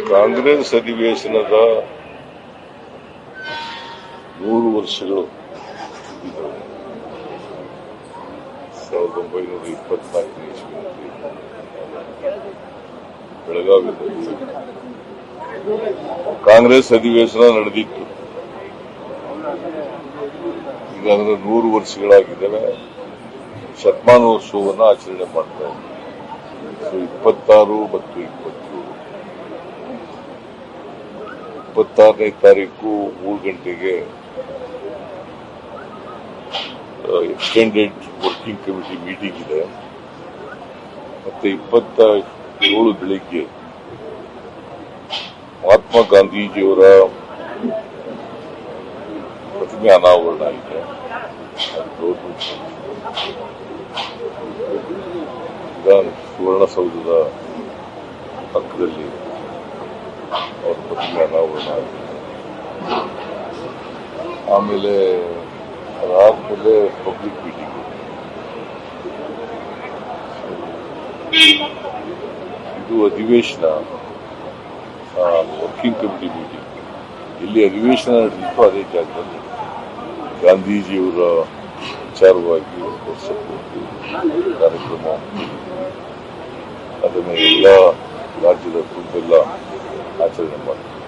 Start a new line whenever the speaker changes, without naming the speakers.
ಕಾಂಗ್ರೆಸ್ ಅಧಿವೇಶನದ ನೂರು ವರ್ಷಗಳು. ಸಾವಿರದ ಒಂಬೈನೂರ ಇಪ್ಪತ್ನಾಲ್ಕನೇ ಇಸ್ವಿನಲ್ಲಿ ಬೆಳಗಾವಿಯಲ್ಲಿ ಕಾಂಗ್ರೆಸ್ ಅಧಿವೇಶನ ನಡೆದಿತ್ತು. ಈಗ ಅದರ ನೂರು ವರ್ಷಗಳಾಗಿದ್ದಾವೆ. ಶತಮಾನೋತ್ಸವವನ್ನು ಆಚರಣೆ ಮಾಡ್ತಾ ಇದ್ದೀವಿ ಸೊ, ಇಪ್ಪತ್ತಾರು ಮತ್ತು ಇಪ್ಪತ್ತೇಳು ಇಪ್ಪತ್ತಾರನೇ ತಾರೀಕು ಮೂರು ಗಂಟೆಗೆ ಎಕ್ಸ್ಟೆಂಡೆಡ್ ವರ್ಕಿಂಗ್ ಕಮಿಟಿ ಮೀಟಿಂಗ್ ಇದೆ. ಮತ್ತೆ ಇಪ್ಪತ್ತ ಏಳು ಬೆಳಿಗ್ಗೆ ಮಹಾತ್ಮ ಗಾಂಧೀಜಿಯವರ ಪ್ರತಿಮೆ ಅನಾವರಣ ಇದೆ. ಅದು ವಿಧಾನ ಸುವರ್ಣಸೌಧದ ಪಕ್ಕದಲ್ಲಿ. ಪ್ರತಿಮೆ ಆಮೇಲೆ ಅದಾದ್ಮೇಲೆ ಪಬ್ಲಿಕ್ ಮೀಟಿಂಗ್ ಇದು ಅಧಿವೇಶನ ವರ್ಕಿಂಗ್ ಕಮಿಟಿ ಮೀಟಿಂಗ್ ಎಲ್ಲಿ ಅಧಿವೇಶನ ನಡೆದಿತ್ತು ಅದೇ ಜಾಗದಲ್ಲಿ ಗಾಂಧೀಜಿಯವರ ವಿಚಾರವಾಗಿ ವರ್ಷ ಪೂರ್ತಿ ಕಾರ್ಯಕ್ರಮ ಅದನ್ನು ಎಲ್ಲ los puntos la H.